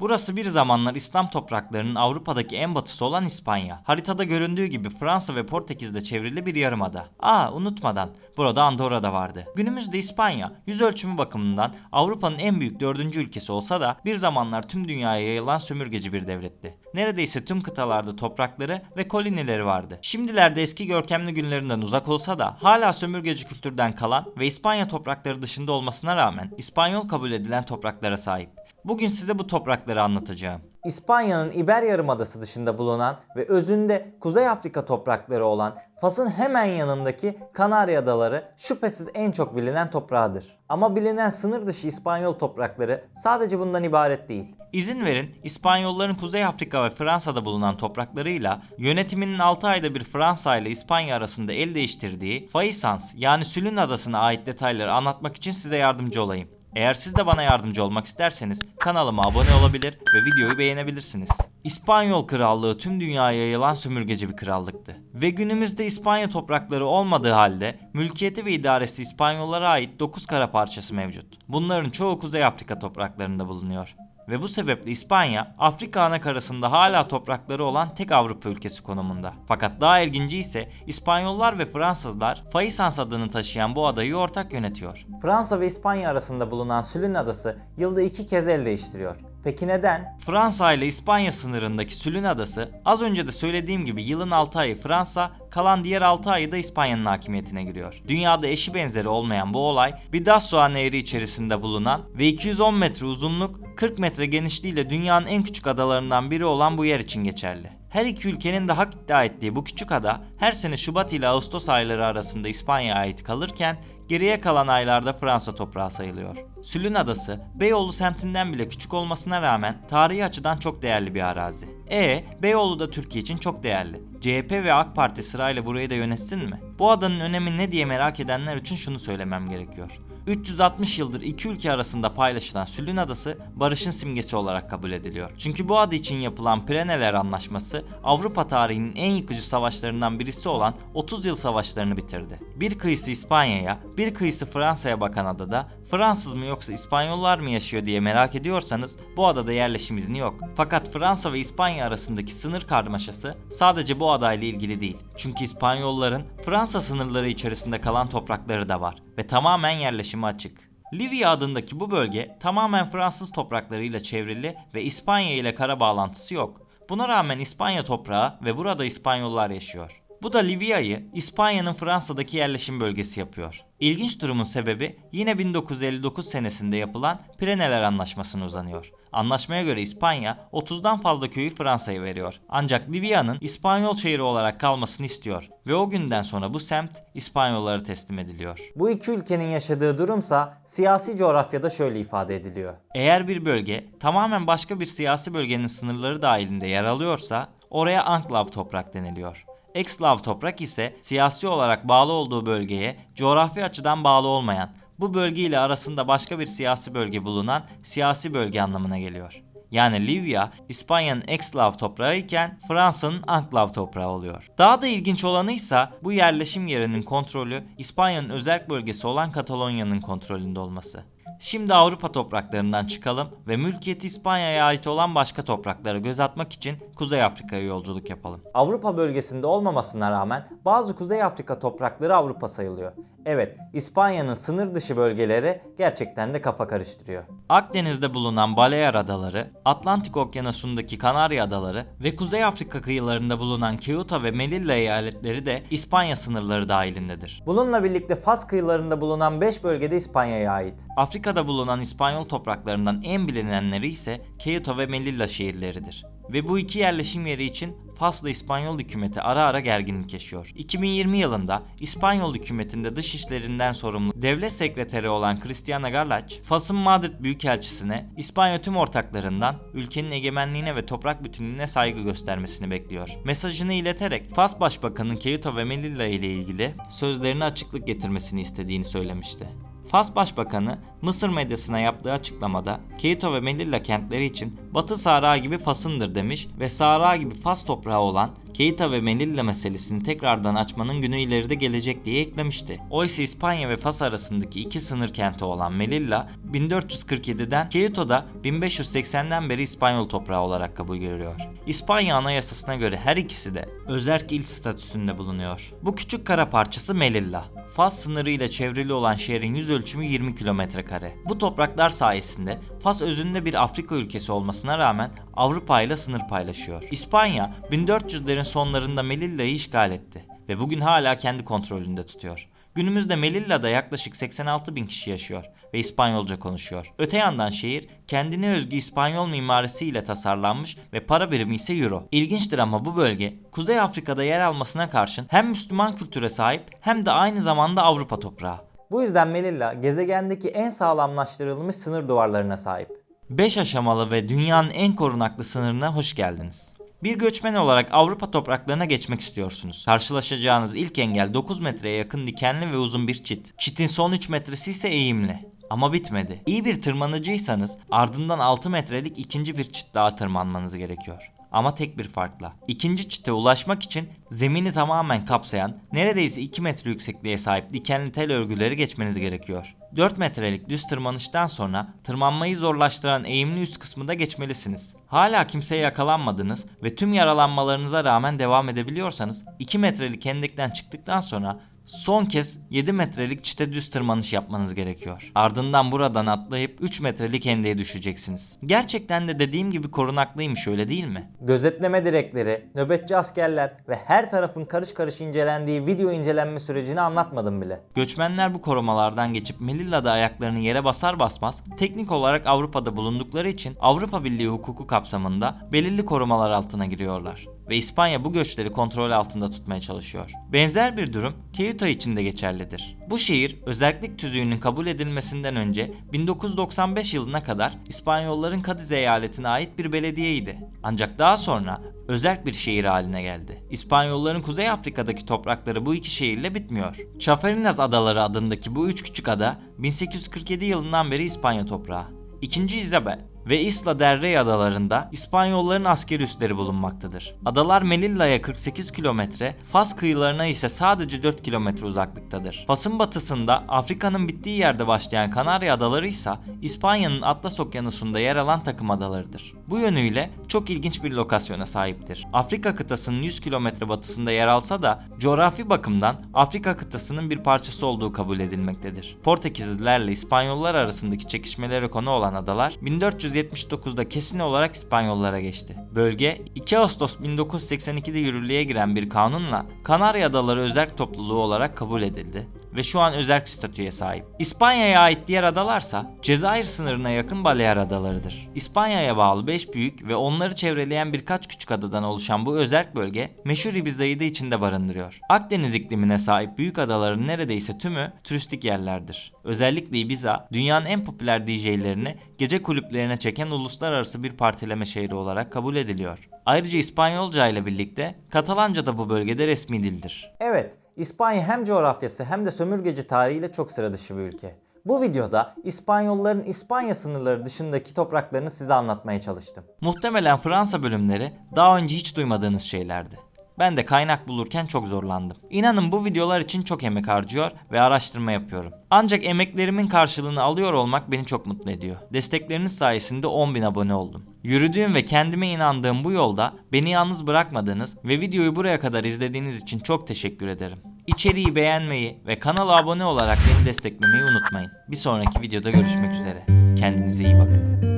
Burası bir zamanlar İslam topraklarının Avrupa'daki en batısı olan İspanya. Haritada göründüğü gibi Fransa ve Portekiz'de çevrili bir yarımada. Aa unutmadan burada Andorra da vardı. Günümüzde İspanya yüz ölçümü bakımından Avrupa'nın en büyük dördüncü ülkesi olsa da bir zamanlar tüm dünyaya yayılan sömürgeci bir devletti. Neredeyse tüm kıtalarda toprakları ve kolonileri vardı. Şimdilerde eski görkemli günlerinden uzak olsa da hala sömürgeci kültürden kalan ve İspanya toprakları dışında olmasına rağmen İspanyol kabul edilen topraklara sahip. Bugün size bu toprakları anlatacağım. İspanya'nın İber Yarımadası dışında bulunan ve özünde Kuzey Afrika toprakları olan Fas'ın hemen yanındaki Kanarya Adaları şüphesiz en çok bilinen toprağıdır. Ama bilinen sınır dışı İspanyol toprakları sadece bundan ibaret değil. İzin verin İspanyolların Kuzey Afrika ve Fransa'da bulunan topraklarıyla yönetiminin 6 ayda bir Fransa ile İspanya arasında el değiştirdiği Faisans yani Sülün Adası'na ait detayları anlatmak için size yardımcı olayım. Eğer siz de bana yardımcı olmak isterseniz kanalıma abone olabilir ve videoyu beğenebilirsiniz. İspanyol Krallığı tüm dünyaya yayılan sömürgeci bir krallıktı. Ve günümüzde İspanya toprakları olmadığı halde mülkiyeti ve idaresi İspanyollara ait 9 kara parçası mevcut. Bunların çoğu Kuzey Afrika topraklarında bulunuyor. Ve bu sebeple İspanya, Afrika ana karasında hala toprakları olan tek Avrupa ülkesi konumunda. Fakat daha ilginci ise İspanyollar ve Fransızlar Faisans adını taşıyan bu adayı ortak yönetiyor. Fransa ve İspanya arasında bulunan Sülün Adası yılda iki kez el değiştiriyor. Peki neden? Fransa ile İspanya sınırındaki Sülün Adası az önce de söylediğim gibi yılın 6 ayı Fransa, kalan diğer 6 ayı da İspanya'nın hakimiyetine giriyor. Dünyada eşi benzeri olmayan bu olay Bidasoa Nehri içerisinde bulunan ve 210 metre uzunluk 40 metre genişliğiyle dünyanın en küçük adalarından biri olan bu yer için geçerli. Her iki ülkenin de hak iddia ettiği bu küçük ada her sene Şubat ile Ağustos ayları arasında İspanya'ya ait kalırken geriye kalan aylarda Fransa toprağı sayılıyor. Sülün Adası, Beyoğlu semtinden bile küçük olmasına rağmen tarihi açıdan çok değerli bir arazi. E, Beyoğlu da Türkiye için çok değerli. CHP ve AK Parti sırayla burayı da yönetsin mi? Bu adanın önemi ne diye merak edenler için şunu söylemem gerekiyor. 360 yıldır iki ülke arasında paylaşılan Sülün Adası barışın simgesi olarak kabul ediliyor. Çünkü bu adı için yapılan Preneler Anlaşması Avrupa tarihinin en yıkıcı savaşlarından birisi olan 30 yıl savaşlarını bitirdi. Bir kıyısı İspanya'ya, bir kıyısı Fransa'ya bakan adada Fransız mı yoksa İspanyollar mı yaşıyor diye merak ediyorsanız bu adada yerleşim izni yok. Fakat Fransa ve İspanya arasındaki sınır karmaşası sadece bu adayla ilgili değil. Çünkü İspanyolların Fransa sınırları içerisinde kalan toprakları da var ve tamamen yerleşime açık. Livia adındaki bu bölge tamamen Fransız topraklarıyla çevrili ve İspanya ile kara bağlantısı yok. Buna rağmen İspanya toprağı ve burada İspanyollar yaşıyor. Bu da Livya'yı İspanya'nın Fransa'daki yerleşim bölgesi yapıyor. İlginç durumun sebebi yine 1959 senesinde yapılan Preneler Anlaşması'na uzanıyor. Anlaşmaya göre İspanya 30'dan fazla köyü Fransa'ya veriyor. Ancak Livya'nın İspanyol şehri olarak kalmasını istiyor ve o günden sonra bu semt İspanyollara teslim ediliyor. Bu iki ülkenin yaşadığı durumsa siyasi coğrafyada şöyle ifade ediliyor. Eğer bir bölge tamamen başka bir siyasi bölgenin sınırları dahilinde yer alıyorsa oraya anklav toprak deniliyor. Ekslav toprak ise siyasi olarak bağlı olduğu bölgeye coğrafi açıdan bağlı olmayan, bu bölge ile arasında başka bir siyasi bölge bulunan siyasi bölge anlamına geliyor. Yani Livya, İspanya'nın ekslav toprağı iken Fransa'nın anklav toprağı oluyor. Daha da ilginç olanı ise bu yerleşim yerinin kontrolü İspanya'nın özel bölgesi olan Katalonya'nın kontrolünde olması. Şimdi Avrupa topraklarından çıkalım ve mülkiyeti İspanya'ya ait olan başka topraklara göz atmak için Kuzey Afrika'ya yolculuk yapalım. Avrupa bölgesinde olmamasına rağmen bazı Kuzey Afrika toprakları Avrupa sayılıyor. Evet, İspanya'nın sınır dışı bölgeleri gerçekten de kafa karıştırıyor. Akdeniz'de bulunan Balear Adaları, Atlantik Okyanusu'ndaki Kanarya Adaları ve Kuzey Afrika kıyılarında bulunan Ceuta ve Melilla eyaletleri de İspanya sınırları dahilindedir. Bununla birlikte Fas kıyılarında bulunan 5 bölgede İspanya'ya ait. Afrika'da bulunan İspanyol topraklarından en bilinenleri ise Ceuta ve Melilla şehirleridir. Ve bu iki yerleşim yeri için Fas'la İspanyol hükümeti ara ara gerginlik yaşıyor. 2020 yılında İspanyol hükümetinde dış işlerinden sorumlu devlet sekreteri olan Cristiana Garlach, Fas'ın Madrid Büyükelçisi'ne İspanya tüm ortaklarından ülkenin egemenliğine ve toprak bütünlüğüne saygı göstermesini bekliyor. Mesajını ileterek Fas Başbakanı Ceuta ve Melilla ile ilgili sözlerine açıklık getirmesini istediğini söylemişti. Fas Başbakanı Mısır medyasına yaptığı açıklamada Keito ve Melilla kentleri için Batı Sahra gibi Fas'ındır demiş ve Sahra gibi Fas toprağı olan Keita ve Melilla meselesini tekrardan açmanın günü ileride gelecek diye eklemişti. Oysa İspanya ve Fas arasındaki iki sınır kenti olan Melilla 1447'den Keito'da 1580'den beri İspanyol toprağı olarak kabul görüyor. İspanya anayasasına göre her ikisi de özerk il statüsünde bulunuyor. Bu küçük kara parçası Melilla. Fas sınırıyla çevrili olan şehrin yüz ölçümü 20 kilometre kare. Bu topraklar sayesinde Fas özünde bir Afrika ülkesi olmasına rağmen Avrupa ile sınır paylaşıyor. İspanya 1400'lerin sonlarında Melilla'yı işgal etti ve bugün hala kendi kontrolünde tutuyor. Günümüzde Melilla'da yaklaşık 86 bin kişi yaşıyor ve İspanyolca konuşuyor. Öte yandan şehir kendine özgü İspanyol mimarisiyle tasarlanmış ve para birimi ise Euro. İlginçtir ama bu bölge Kuzey Afrika'da yer almasına karşın hem Müslüman kültüre sahip hem de aynı zamanda Avrupa toprağı. Bu yüzden Melilla gezegendeki en sağlamlaştırılmış sınır duvarlarına sahip. 5 aşamalı ve dünyanın en korunaklı sınırına hoş geldiniz. Bir göçmen olarak Avrupa topraklarına geçmek istiyorsunuz. Karşılaşacağınız ilk engel 9 metreye yakın dikenli ve uzun bir çit. Çitin son 3 metresi ise eğimli. Ama bitmedi. İyi bir tırmanıcıysanız ardından 6 metrelik ikinci bir çit daha tırmanmanız gerekiyor. Ama tek bir farkla. İkinci çite ulaşmak için zemini tamamen kapsayan, neredeyse 2 metre yüksekliğe sahip dikenli tel örgüleri geçmeniz gerekiyor. 4 metrelik düz tırmanıştan sonra tırmanmayı zorlaştıran eğimli üst kısmı da geçmelisiniz. Hala kimseye yakalanmadınız ve tüm yaralanmalarınıza rağmen devam edebiliyorsanız 2 metrelik hendekten çıktıktan sonra Son kez 7 metrelik çite düz tırmanış yapmanız gerekiyor. Ardından buradan atlayıp 3 metrelik hendeğe düşeceksiniz. Gerçekten de dediğim gibi korunaklıymış öyle değil mi? Gözetleme direkleri, nöbetçi askerler ve her tarafın karış karış incelendiği video incelenme sürecini anlatmadım bile. Göçmenler bu korumalardan geçip Melilla'da ayaklarını yere basar basmaz teknik olarak Avrupa'da bulundukları için Avrupa Birliği hukuku kapsamında belirli korumalar altına giriyorlar ve İspanya bu göçleri kontrol altında tutmaya çalışıyor. Benzer bir durum Ceuta için de geçerlidir. Bu şehir özellik tüzüğünün kabul edilmesinden önce 1995 yılına kadar İspanyolların Cadiz eyaletine ait bir belediyeydi. Ancak daha sonra özerk bir şehir haline geldi. İspanyolların Kuzey Afrika'daki toprakları bu iki şehirle bitmiyor. Chafarinas Adaları adındaki bu üç küçük ada 1847 yılından beri İspanya toprağı. İkinci Isabel ve Isla del Rey adalarında İspanyolların askeri üsleri bulunmaktadır. Adalar Melilla'ya 48 kilometre, Fas kıyılarına ise sadece 4 kilometre uzaklıktadır. Fas'ın batısında Afrika'nın bittiği yerde başlayan Kanarya Adaları ise İspanya'nın Atlas Okyanusu'nda yer alan takım adalarıdır. Bu yönüyle çok ilginç bir lokasyona sahiptir. Afrika kıtasının 100 kilometre batısında yer alsa da coğrafi bakımdan Afrika kıtasının bir parçası olduğu kabul edilmektedir. Portekizlilerle İspanyollar arasındaki çekişmelere konu olan adalar 1479'da kesin olarak İspanyollara geçti. Bölge 2 Ağustos 1982'de yürürlüğe giren bir kanunla Kanarya Adaları Özerk Topluluğu olarak kabul edildi ve şu an özerk statüye sahip. İspanya'ya ait diğer adalarsa Cezayir sınırına yakın Balear Adalarıdır. İspanya'ya bağlı 5 büyük ve onları çevreleyen birkaç küçük adadan oluşan bu özerk bölge meşhur Ibiza'yı da içinde barındırıyor. Akdeniz iklimine sahip büyük adaların neredeyse tümü turistik yerlerdir. Özellikle Ibiza dünyanın en popüler DJ'lerini gece kulüplerine çeken uluslararası bir partileme şehri olarak kabul ediliyor. Ayrıca İspanyolca ile birlikte Katalanca da bu bölgede resmi dildir. Evet, İspanya hem coğrafyası hem de sömürgeci tarihiyle çok sıra dışı bir ülke. Bu videoda İspanyolların İspanya sınırları dışındaki topraklarını size anlatmaya çalıştım. Muhtemelen Fransa bölümleri daha önce hiç duymadığınız şeylerdi. Ben de kaynak bulurken çok zorlandım. İnanın bu videolar için çok emek harcıyor ve araştırma yapıyorum. Ancak emeklerimin karşılığını alıyor olmak beni çok mutlu ediyor. Destekleriniz sayesinde 10.000 abone oldum. Yürüdüğüm ve kendime inandığım bu yolda beni yalnız bırakmadığınız ve videoyu buraya kadar izlediğiniz için çok teşekkür ederim. İçeriği beğenmeyi ve kanala abone olarak beni desteklemeyi unutmayın. Bir sonraki videoda görüşmek üzere. Kendinize iyi bakın.